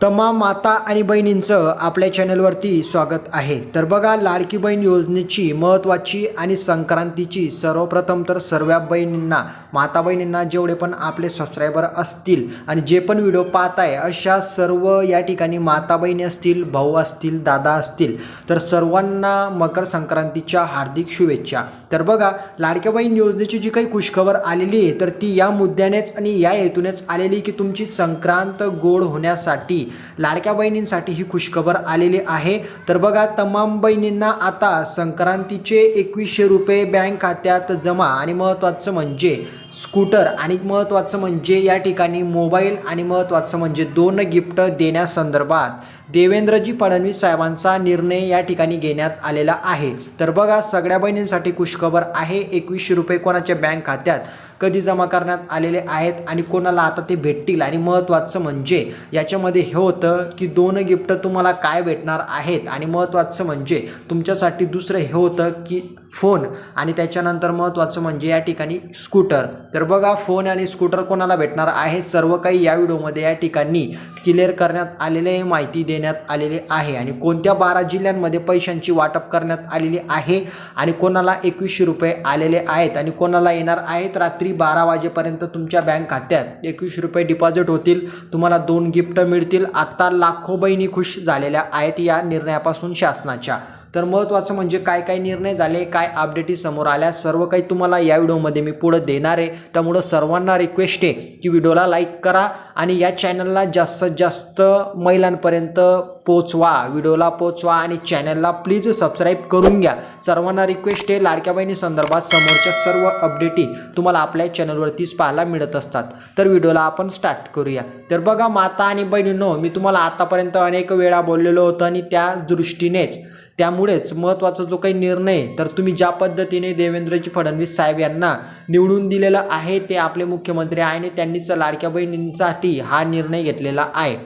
तमाम माता आणि बहिणींचं आपल्या चॅनलवरती स्वागत आहे. तर बघा लाडकी बहीण योजनेची महत्त्वाची आणि संक्रांतीची सर्वप्रथम तर सर्व बहिणींना माता बहिणींना जेवढे पण आपले सबस्क्रायबर असतील आणि जे पण व्हिडिओ पाहत आहे अशा सर्व या ठिकाणी माता बहिणी असतील भाऊ असतील दादा असतील तर सर्वांना मकर संक्रांतीच्या हार्दिक शुभेच्छा. तर बघा लाडक्या बहीण योजनेची जी काही खुशखबर आलेली आहे तर ती या मुद्द्यानेच आणि या हेतूनेच आलेली की तुमची संक्रांत गोड होण्यासाठी लाडक्या बहिणींसाठी ही खुशखबर आलेली आहे. तर बघा तमाम बहिणींना आता संक्रांतीचे एकवीसशे रुपये बँक खात्यात जमा. आणि महत्त्वाचं म्हणजे स्कूटर. आणि महत्त्वाचं म्हणजे या ठिकाणी मोबाईल आणि महत्त्वाचं म्हणजे दोन गिफ्ट देण्यासंदर्भात देवेंद्रजी फडणवीस साहेबांचा निर्णय या ठिकाणी घेण्यात आलेला आहे. तर बघा सगळ्या बहिणींसाठी खुशखबर आहे. एकवीसशे रुपये कोणाच्या बँक खात्यात कधी जमा करण्यात आलेले आहेत आणि कोणाला आता ते भेटतील? आणि महत्त्वाचं म्हणजे याच्यामध्ये हे होतं की दोन गिफ्ट तुम्हाला काय भेटणार आहेत? आणि महत्त्वाचं म्हणजे तुमच्यासाठी दुसरं हे होतं की फोन. आणि त्याच्यानंतर महत्त्वाचं म्हणजे या ठिकाणी स्कूटर. तर बघा फोन आणि स्कूटर कोणाला भेटणार आहे? सर्व काही या व्हिडिओमध्ये या ठिकाणी क्लिअर करण्यात आलेले माहिती देण्यात आलेली आहे. आणि कोणत्या बारा जिल्ह्यांमध्ये पैशांची वाटप करण्यात आलेली आहे? आणि कोणाला एकवीसशे रुपये आलेले आहेत? आणि कोणाला येणार आहेत? रात्री बारा वाजेपर्यंत तुमच्या बँक खात्यात एकवीसशे रुपये डिपॉझिट होतील. तुम्हाला दोन गिफ्ट मिळतील. आत्ता लाखो बहिणी खुश झालेल्या आहेत या निर्णयापासून शासनाच्या. तर महत्त्वाचं म्हणजे काय काय निर्णय झाले काय अपडेटी समोर आल्या सर्व काही तुम्हाला या व्हिडिओमध्ये मी पुढं देणार आहे. त्यामुळं सर्वांना रिक्वेस्ट आहे की व्हिडिओला लाईक करा आणि या चॅनलला जास्तीत जास्त महिलांपर्यंत पोचवा व्हिडिओला पोचवा आणि चॅनलला प्लीज सबस्क्राईब करून घ्या. सर्वांना रिक्वेस्ट आहे लाडक्या बहिणी संदर्भात समोरच्या सर्व अपडेटी तुम्हाला आपल्या चॅनलवरतीच पाहायला मिळत असतात. तर व्हिडिओला आपण स्टार्ट करूया. तर बघा माता आणि बहिणींनो मी तुम्हाला आतापर्यंत अनेक वेळा बोललेलो होतं आणि त्या दृष्टीनेच त्यामुळेच महत्त्वाचा जो काही निर्णय तर तुम्ही ज्या पद्धतीने देवेंद्रजी फडणवीस साहेब यांना निवडून दिलेलं आहे ते आपले मुख्यमंत्री आहे आणि त्यांनीच लाडक्या बहिणींसाठी हा निर्णय घेतलेला आहे.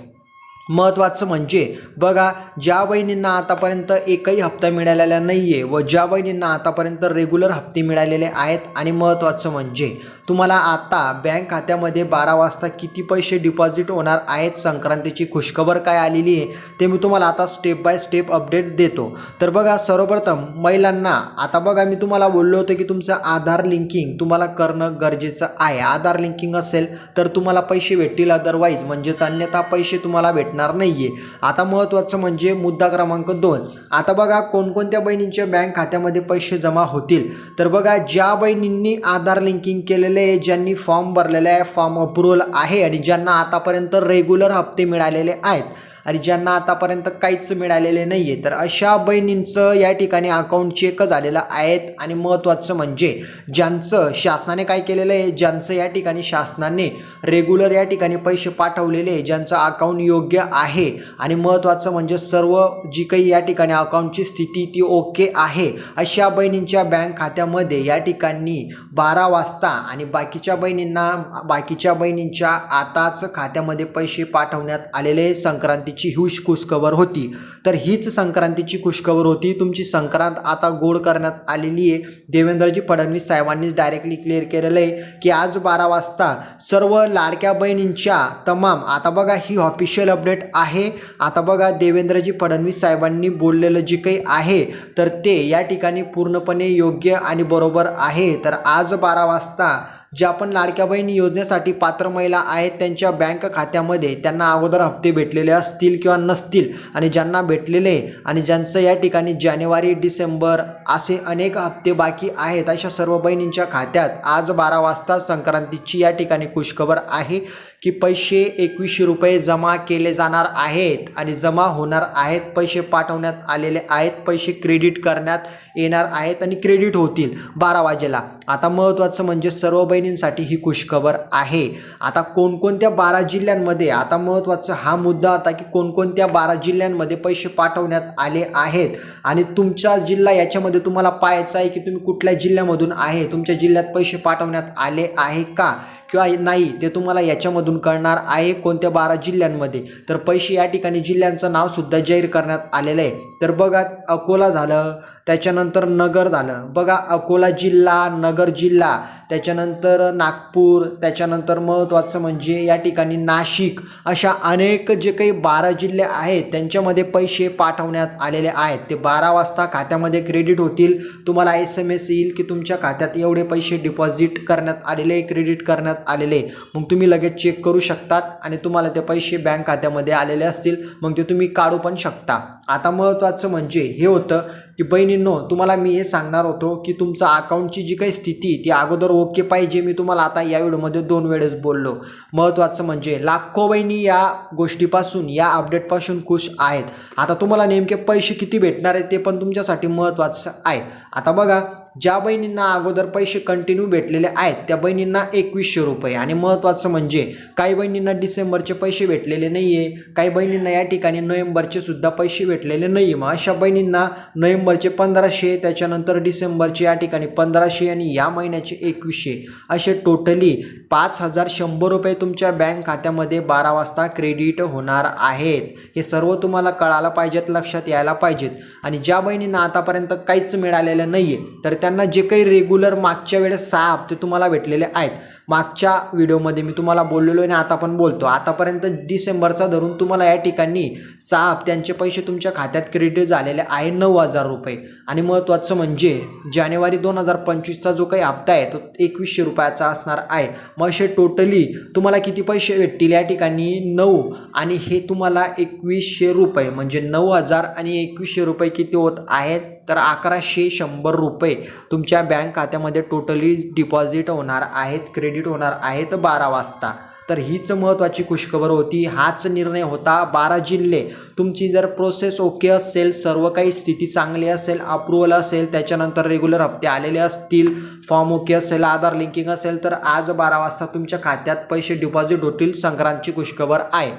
महत्त्वाचं म्हणजे बघा ज्या बहिणींना आतापर्यंत एकही हप्ता मिळालेला नाही आहे व ज्या बहिणींना आतापर्यंत रेग्युलर हप्ते मिळालेले आहेत आणि महत्त्वाचं म्हणजे तुम्हाला आता बँक खात्यामध्ये बारा वाजता किती पैसे डिपॉझिट होणार आहेत संक्रांतीची खुशखबर काय आलेली आहे ते मी तुम्हाला आता स्टेप बाय स्टेप अपडेट देतो. तर बघा सर्वप्रथम महिलांना आता बघा मी तुम्हाला बोललो होतो की तुमचं आधार लिंकिंग तुम्हाला करणं गरजेचं आहे. आधार लिंकिंग असेल तर तुम्हाला पैसे भेटतील अदरवाईज म्हणजेच अन्यथा पैसे तुम्हाला भेटणार नाही आहे आता महत्त्वाचं म्हणजे मुद्दा क्रमांक दोन. आता बघा कोणकोणत्या बहिणींच्या बँक खात्यामध्ये पैसे जमा होतील. तर बघा ज्या बहिणींनी आधार लिंकिंग केलेले आहे ज्यांनी फॉर्म भरलेले आहे फॉर्म अप्रुव्हल आहे आणि ज्यांना आतापर्यंत रेग्युलर हप्ते मिळालेले आहेत आणि ज्यांना आतापर्यंत काहीच मिळालेले नाही आहे तर अशा बहिणींचं या ठिकाणी अकाउंट चेक झालेलं आहेत. आणि महत्त्वाचं म्हणजे ज्यांचं शासनाने काय केलेलं आहे ज्यांचं या ठिकाणी शासनाने रेग्युलर या ठिकाणी पैसे पाठवलेले आहे ज्यांचं अकाउंट योग्य आहे. आणि महत्त्वाचं म्हणजे सर्व जी काही या ठिकाणी अकाउंटची स्थिती ती ओके आहे. अशा बहिणींच्या बँक खात्यामध्ये या ठिकाणी बारा वाजता आणि बाकीच्या बहिणींना बाकीच्या बहिणींच्या आताच खात्यामध्ये पैसे पाठवण्यात आलेले संक्रांती संक्रांतीची हुश खुशखबर होती. तर हीच संक्रांतीची खुशखबर होती. तुमची संक्रांत आता गोड करण्यात आलेली आहे. देवेंद्रजी फडणवीस साहेबांनीच डायरेक्टली क्लिअर केलेलं आहे की आज बारा वाजता सर्व लाडक्या बहिणींच्या तमाम आता बघा ही ऑफिशियल अपडेट आहे. आता बघा देवेंद्रजी फडणवीस साहेबांनी बोललेलं जे काही आहे तर ते या ठिकाणी पूर्णपणे योग्य आणि बरोबर आहे. तर आज बारा वाजता ज्या पण लाडक्या बहिणी योजनेसाठी पात्र महिला आहेत त्यांच्या बँक खात्यामध्ये त्यांना अगोदर हप्ते भेटलेले असतील किंवा नसतील आणि ज्यांना भेटलेले आणि ज्यांचं या ठिकाणी जानेवारी डिसेंबर असे अनेक हप्ते बाकी आहेत अशा सर्व बहिणींच्या खात्यात आज बारा वाजता संक्रांतीची या ठिकाणी खुशखबर आहे. की पैसे एकवीसशे रुपये जमा केले जाणार आहेत आणि जमा होणार आहेत पैसे पाठवण्यात आलेले आहेत पैसे क्रेडिट करण्यात येणार आहेत आणि क्रेडिट होतील बारा वाजेला. आता महत्त्वाचं म्हणजे सर्व बहिणींसाठी ही खुशखबर आहे. आता कोणकोणत्या बारा जिल्ह्यांमध्ये आता महत्त्वाचा हा मुद्दा आता की कोणकोणत्या बारा जिल्ह्यांमध्ये पैसे पाठवण्यात आले आहेत आणि तुमचा जिल्हा याच्यामध्ये तुम्हाला पाहायचा आहे की तुम्ही कुठल्या जिल्ह्यामधून आहे तुमच्या जिल्ह्यात पैसे पाठवण्यात आले आहे का? किंवा नाही ते तुम्हाला याच्यामधून कळणार आहे कोणत्या बारा जिल्ह्यांमध्ये. तर पैसे या ठिकाणी जिल्ह्यांचं नावसुद्धा जाहीर करण्यात आलेलं आहे. तर बघा अकोला झालं त्याच्यानंतर नगर झालं. बघा अकोला जिल्हा नगर जिल्हा त्याच्यानंतर नागपूर त्याच्यानंतर महत्त्वाचं म्हणजे या ठिकाणी नाशिक अशा अनेक जे काही बारा जिल्हे आहेत त्यांच्यामध्ये पैसे पाठवण्यात आलेले आहेत. ते बारा वाजता खात्यामध्ये क्रेडिट होतील. तुम्हाला एस एम एस येईल की तुमच्या खात्यात एवढे पैसे डिपॉझिट करण्यात आलेले क्रेडिट करण्यात आलेले. मग तुम्ही लगेच चेक करू शकतात आणि तुम्हाला ते पैसे बँक खात्यामध्ये आलेले असतील. मग ते तुम्ही काढू पण शकता. आता महत्त्वाचं म्हणजे हे होतं की बहिणींनो तुम्हाला मी हे सांगणार होतो की तुमचा अकाउंटची जी काही स्थिती ती अगोदर ओके पाहिजे. मी तुम्हाला आता या व्हिडिओमध्ये दोन वेळेस बोललो. महत्त्वाचं म्हणजे लाखो बहिणी या गोष्टीपासून या अपडेटपासून खुश आहेत. आता तुम्हाला नेमके पैसे किती भेटणार आहेत ते पण तुमच्यासाठी महत्त्वाचं आहे. आता बघा ज्या बहिणींना अगोदर पैसे कंटिन्यू भेटलेले आहेत त्या बहिणींना एकवीसशे रुपये. आणि महत्त्वाचं म्हणजे काही बहिणींना डिसेंबरचे पैसे भेटलेले नाही आहे काही बहिणींना या ठिकाणी नोव्हेंबरचे सुद्धा पैसे भेटलेले नाही आहे मग अशा बहिणींना नोव्हेंबरचे पंधराशे त्याच्यानंतर डिसेंबरचे या ठिकाणी पंधराशे आणि या महिन्याचे एकवीसशे. असे टोटली पाच हजार शंभर रुपये तुमच्या बँक खात्यामध्ये बारा वाजता क्रेडिट होणार आहेत. हे सर्व तुम्हाला कळायला पाहिजेत लक्षात यायला पाहिजेत. आणि ज्या बहिणींना आतापर्यंत काहीच मिळालेलं नाही आहे तर त्यांना जे काही रेग्युलर मागच्या वेळेस सहा हप्ते तुम्हाला भेटलेले आहेत मागच्या व्हिडिओमध्ये मी तुम्हाला बोललेलो आहे आणि आता पण बोलतो. आतापर्यंत डिसेंबरचा धरून तुम्हाला या ठिकाणी सहा हप्त्यांचे पैसे तुमच्या खात्यात क्रेडिट झालेले आहे नऊ हजार रुपये. आणि महत्त्वाचं म्हणजे जानेवारी दोन हजार पंचवीसचा जो काही हप्ता आहे तो एकवीसशे रुपयाचा असणार आहे. मग असे टोटली तुम्हाला किती पैसे भेटतील या ठिकाणी? नऊ. आणि हे तुम्हाला एकवीसशे रुपये म्हणजे नऊ हजार आणि एकवीसशे रुपये किती होत आहेत? तर अकराशे शंभर रुपये तुमच्या बँक खात्यामध्ये टोटली डिपॉझिट होणार आहेत क्रेडिट होणार आहेत बारा वाजता. तर हीच महत्त्वाची खुशखबर होती. हाच निर्णय होता बारा जिल्हे. तुमची जर प्रोसेस ओके असेल सर्व काही स्थिती चांगली असेल अप्रुव्हल असेल त्याच्यानंतर रेग्युलर हप्ते आलेले असतील फॉर्म ओके असेल आधार लिंकिंग असेल तर आज बारा वाजता तुमच्या खात्यात पैसे डिपॉझिट होतील संक्रांतची खुशखबर आहे.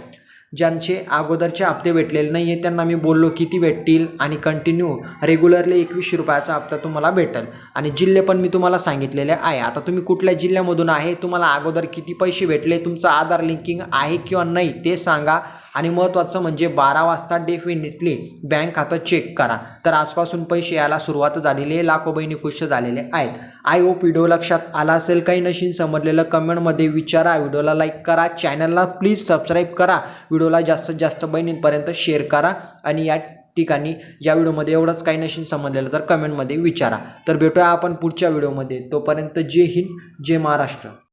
ज्यांचे अगोदरचे हप्ते भेटलेले नाही आहे त्यांना मी बोललो किती भेटतील? आणि कंटिन्यू रेग्युलरली एकवीसशे रुपयाचा हप्ता तुम्हाला भेटेल. आणि जिल्हे पण मी तुम्हाला सांगितलेले आहे. आता तुम्ही कुठल्या जिल्ह्यामधून आहे तुम्हाला अगोदर किती पैसे भेटले तुमचं आधार लिंकिंग आहे किंवा नाही ते सांगा. आणि महत्त्वाचं म्हणजे बारा वाजता डेफिनेटली बँक खातं चेक करा. तर आजपासून पैसे यायला सुरुवात झालेली आहे. लाखो बहिणी खुश झालेले आहेत. आय ओ व्हिडिओ लक्षात आला असेल. काही नशीन समजलेलं कमेंटमध्ये विचारा. व्हिडिओला लाईक करा. चॅनलला प्लीज सबस्क्राईब करा. व्हिडिओला जास्तीत जास्त बहिणींपर्यंत शेअर करा. आणि या ठिकाणी या व्हिडिओमध्ये एवढंच काही नशीन समजलेलं तर कमेंटमध्ये विचारा. तर भेटूया आपण पुढच्या व्हिडिओमध्ये तोपर्यंत जय हिंद जय महाराष्ट्र.